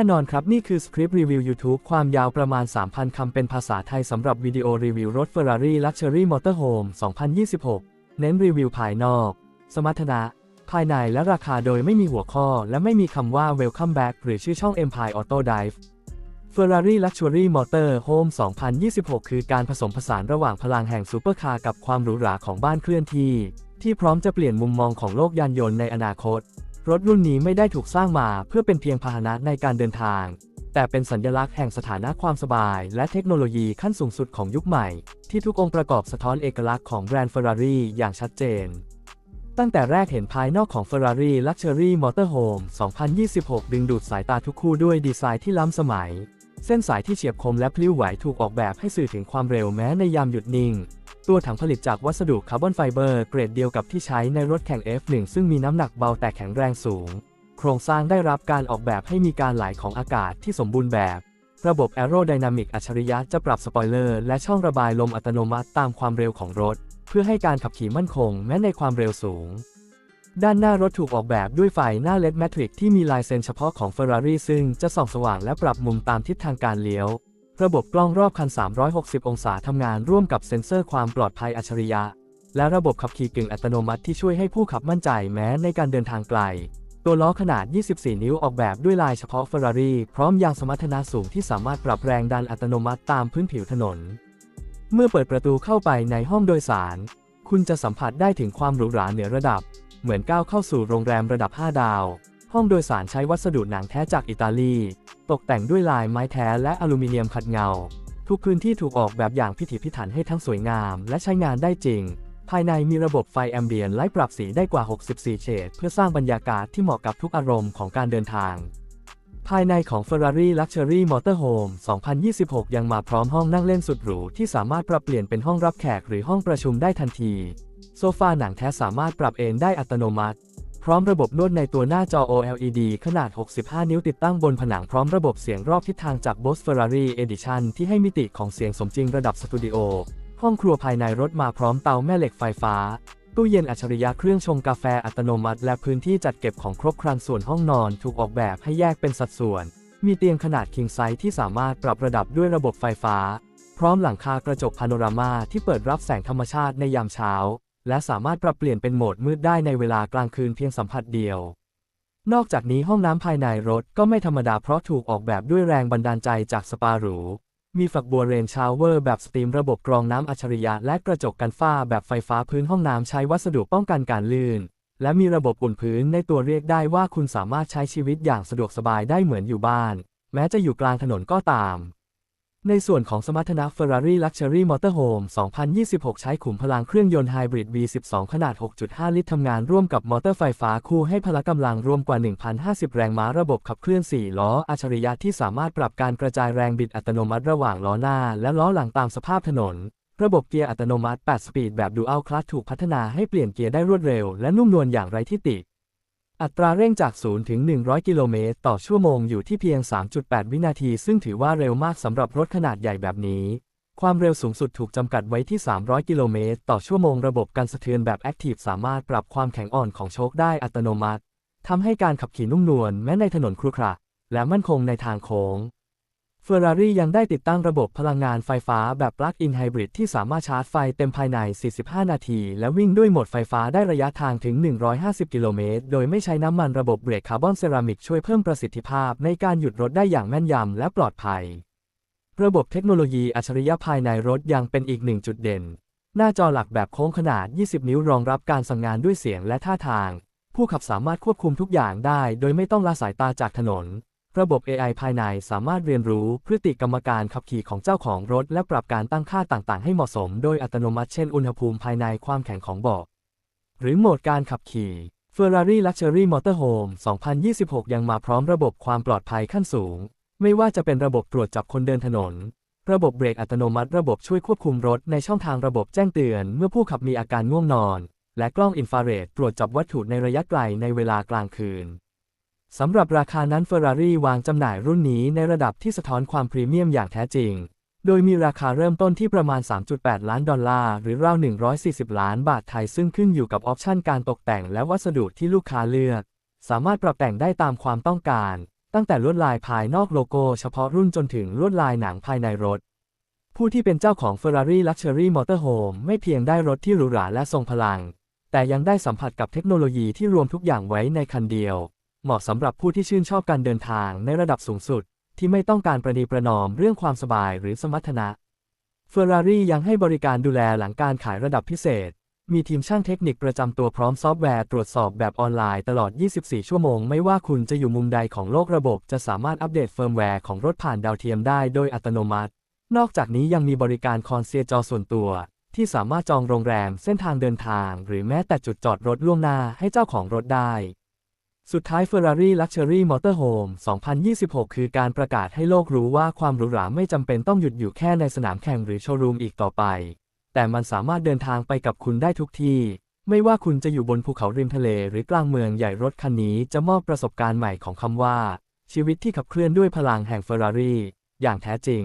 แน่นอนครับ นี่คือสคริปต์รีวิว YouTube ความยาวประมาณ 3,000 คำเป็นภาษาไทยสำหรับวิดีโอรีวิวรถ Ferrari Luxury Motorhome 2026 เน้นรีวิวภายนอก สมรรถนะ ภายในและราคาโดยไม่มีหัวข้อ และไม่มีคำว่า Welcome Back หรือชื่อช่อง Empire Auto Dive Ferrari Luxury Motor Home 2026 คือการผสมผสานระหว่างพลังแห่งซูเปอร์คาร์กับความหรูหราของบ้านเคลื่อนที่ ที่พร้อมจะเปลี่ยนมุมมองของโลกยานยนต์ในอนาคต รถรุ่นนี้ไม่ได้ถูกสร้างมาเพื่อเป็นเพียงพาหนะในการเดินทาง แต่เป็นสัญลักษณ์แห่งสถานะความสบาย และเทคโนโลยีขั้นสูงสุดของยุคใหม่ ที่ทุกองค์ประกอบสะท้อนเอกลักษณ์ของแบรนด์ Ferrari อย่างชัดเจน ตั้งแต่แรกเห็นภายนอกของ Ferrari Luxury Motorhome 2026 ดึงดูดสายตาทุกคู่ด้วยดีไซน์ที่ล้ำสมัย เส้นสายที่เฉียบคมและพลิ้วไหวถูกออกแบบให้สื่อถึงความเร็วแม้ในยามหยุดนิ่ง ตัวถังผลิตจากวัสดุคาร์บอนไฟเบอร์เกรดเดียวกับที่ใช้ในรถแข่ง F1 ซึ่งมีน้ำหนักเบาแต่แข็งแรงสูง โครงสร้างได้รับการออกแบบให้มีการไหลของอากาศที่สมบูรณ์แบบ ระบบแอโรไดนามิกอัจฉริยะจะปรับสปอยเลอร์และช่องระบายลมอัตโนมัติตามความเร็วของรถ เพื่อให้การขับขี่มั่นคงแม้ในความเร็วสูง ด้านหน้ารถถูกออกแบบด้วยไฟหน้าเลดแมทริกที่มีลายเซ็นเฉพาะของ Ferrari ซึ่งจะส่องสว่างและปรับมุมตามทิศทางการเลี้ยว ระบบกล้องรอบคัน 360 องศาทำงานร่วมกับเซ็นเซอร์ความปลอดภัยอัจฉริยะ และระบบขับขี่กึ่งอัตโนมัติที่ช่วยให้ผู้ขับมั่นใจแม้ในการเดินทางไกล ตัวล้อขนาด 24 นิ้วออกแบบด้วยลายเฉพาะ Ferrari พร้อมยางสมรรถนะสูงที่สามารถปรับแรงดันอัตโนมัติตามพื้นผิวถนน เมื่อเปิดประตูเข้าไปในห้องโดยสาร คุณจะสัมผัสได้ถึงความหรูหราเหนือระดับ เหมือนก้าวเข้าสู่โรงแรมระดับ 5 ดาว ห้องโดยสารใช้วัสดุหนังแท้จากอิตาลี ตกแต่งด้วยลายไม้แท้และอลูมิเนียมขัดเงา ทุกพื้นที่ถูกออกแบบอย่างพิถีพิถันให้ทั้งสวยงาม และใช้งานได้จริง ภายในมีระบบไฟแอมเบียนไลท์ปรับสีได้กว่า 64 เฉดเพื่อสร้างบรรยากาศที่เหมาะกับทุกอารมณ์ของการเดินทางภายในของ Ferrari Luxury Motorhome 2026 ยังมาพร้อมห้องนั่งเล่นสุดหรูที่สามารถปรับเปลี่ยนเป็นห้องรับแขกหรือห้องประชุมได้ทันที โซฟาหนังแท้สามารถปรับเอนได้อัตโนมัติ พร้อมระบบนวดในตัวหน้าจอ OLED ขนาด 65 นิ้วติดตั้งบนผนังพร้อมระบบเสียงรอบทิศทางจาก Bose Ferrari Edition ที่ให้มิติของเสียงสมจริงระดับสตูดิโอ ห้องครัวภายในรถมาพร้อมเตาแม่เหล็กไฟฟ้า ตู้เย็นอัจฉริยะเครื่องชงกาแฟอัตโนมัติ และพื้นที่จัดเก็บของครบครันส่วนห้องนอนถูกออกแบบให้แยกเป็นสัดส่วน มีเตียงขนาด king size ที่สามารถปรับระดับด้วยระบบไฟฟ้า พร้อมหลังคากระจกพาโนรามาที่เปิดรับแสงธรรมชาติในยามเช้า และสามารถปรับเปลี่ยนเป็นโหมดมืดได้ในเวลากลางคืนเพียงสัมผัสเดียว นอกจากนี้ห้องน้ำภายในรถก็ไม่ธรรมดาเพราะถูกออกแบบด้วยแรงบันดาลใจจากสปาหรู มีฝักบัวเรนชาวเวอร์แบบสตรีมระบบกรองน้ำอัจฉริยะและกระจกกันฝ้าแบบไฟฟ้าพื้นห้องน้ำใช้วัสดุป้องกันการลื่น และมีระบบอุ่นพื้นในตัวเรียกได้ว่าคุณสามารถใช้ชีวิตอย่างสะดวกสบายได้เหมือนอยู่บ้าน แม้จะอยู่กลางถนนก็ตาม ในส่วนของสมรรถนะ Ferrari Luxury Motorhome 2026 ใช้ขุมพลังเครื่องยนต์ไฮบริด V12 ขนาด 6.5 ลิตรทำงานร่วมกับมอเตอร์ไฟฟ้าคู่ให้พละกำลังรวมกว่า 1,050 แรงม้าระบบขับเคลื่อน 4 ล้อ อัจฉริยะที่สามารถปรับการกระจายแรงบิดอัตโนมัติระหว่างล้อหน้า และล้อหลังตามสภาพถนน ระบบเกียร์อัตโนมัติ 8 สปีดแบบ Dual Clutch ถูกพัฒนาให้เปลี่ยนเกียร์ได้รวดเร็ว และนุ่มนวลอย่างไร้ที่ติ อัตราเร่งจาก 0 ถึง 100 กิโลเมตรต่อชั่วโมงอยู่ที่เพียง 3.8 วินาที ซึ่งถือว่าเร็วมากสำหรับรถขนาดใหญ่แบบนี้ ความเร็วสูงสุดถูกจำกัดไว้ที่ 300 กิโลเมตรต่อชั่วโมงระบบการสะเทือนแบบ Active สามารถปรับความแข็งอ่อนของโชคได้อัตโนมัติทำให้การขับขี่นุ่มนวลแม้ในถนนครุขระและมั่นคงในทางโค้ง Ferrari ยังได้ติดตั้งระบบพลังงานไฟฟ้าแบบ Plug-in Hybrid ที่สามารถชาร์จไฟเต็มภายใน 45 นาที และวิ่งด้วยโหมดไฟฟ้าได้ระยะทางถึง 150 กิโลเมตร โดยไม่ใช้น้ำมันระบบเบรกคาร์บอนเซรามิกช่วยเพิ่มประสิทธิภาพในการหยุดรถได้อย่างแม่นยำและปลอดภัย ระบบเทคโนโลยีอัจฉริยะภายในรถยังเป็นอีกหนึ่งจุดเด่น หน้าจอหลักแบบโค้งขนาด 20 นิ้วรองรับการสั่งงานด้วยเสียงและท่าทาง ผู้ขับสามารถควบคุมทุกอย่างได้ โดยไม่ต้องละสายตาจากถนน ระบบ AI ภายในสามารถเรียนรู้พฤติกรรมการขับขี่ของเจ้าของรถ และปรับการตั้งค่าต่างๆ ให้เหมาะสมโดยอัตโนมัติเช่นอุณหภูมิภายในความแข็งของเบาะหรือโหมดการขับขี่ Ferrari Luxury Motorhome 2026 ยังมาพร้อมระบบความปลอดภัยขั้นสูง ไม่ว่าจะเป็นระบบตรวจจับคนเดินถนน ระบบเบรกอัตโนมัติ ระบบช่วยควบคุมรถในช่องทางระบบแจ้งเตือน เมื่อผู้ขับมีอาการง่วงนอน และกล้องอินฟราเรดตรวจจับวัตถุในระยะไกลในเวลากลางคืน สำหรับราคานั้น Ferrari วางจำหน่ายรุ่นนี้ในระดับที่สะท้อนความพรีเมียมอย่างแท้จริง โดยมีราคาเริ่มต้นที่ประมาณ 3.8 ล้านดอลลาร์ หรือราว 140 ล้านบาทไทย ซึ่งขึ้นอยู่กับออปชั่นการตกแต่งและวัสดุที่ลูกค้าเลือก สามารถปรับแต่งได้ตามความต้องการ ตั้งแต่ลวดลายภายนอกโลโก้เฉพาะรุ่นจนถึงลวดลายหนังภายในรถ ผู้ที่เป็นเจ้าของ Ferrari Luxury Motorhome ไม่เพียงได้รถที่หรูหราและทรงพลัง แต่ยังได้สัมผัสกับเทคโนโลยีที่รวมทุกอย่างไว้ในคันเดียว เหมาะสำหรับผู้ที่ชื่นชอบการเดินทางในระดับสูงสุด ที่ไม่ต้องการประนีประนอมเรื่องความสบายหรือสมรรถนะ Ferrari ยังให้บริการดูแลหลังการขายระดับพิเศษ มีทีมช่างเทคนิคประจำตัวพร้อมซอฟต์แวร์ตรวจสอบแบบออนไลน์ตลอด 24 ชั่วโมง ไม่ว่าคุณจะอยู่มุมใดของโลกระบบจะสามารถอัปเดตเฟิร์มแวร์ของรถผ่านดาวเทียมได้โดยอัตโนมัติ นอกจากนี้ยังมีบริการคอนเซียจอส่วนตัว ที่สามารถจองโรงแรมเส้นทางเดินทาง หรือแม้แต่จุดจอดรถล่วงหน้าให้เจ้าของรถได้ สุดท้าย Ferrari Luxury Motorhome 2026 คือการประกาศให้โลกรู้ว่าความหรูหราไม่จำเป็นต้องหยุดอยู่แค่ในสนามแข่งหรือโชว์รูมอีกต่อไป แต่มันสามารถเดินทางไปกับคุณได้ทุกที่ ไม่ว่าคุณจะอยู่บนภูเขาริมทะเลหรือกลางเมืองใหญ่รถคันนี้จะมอบประสบการณ์ใหม่ของคำว่า ชีวิตที่ขับเคลื่อนด้วยพลังแห่ง Ferrari อย่างแท้จริง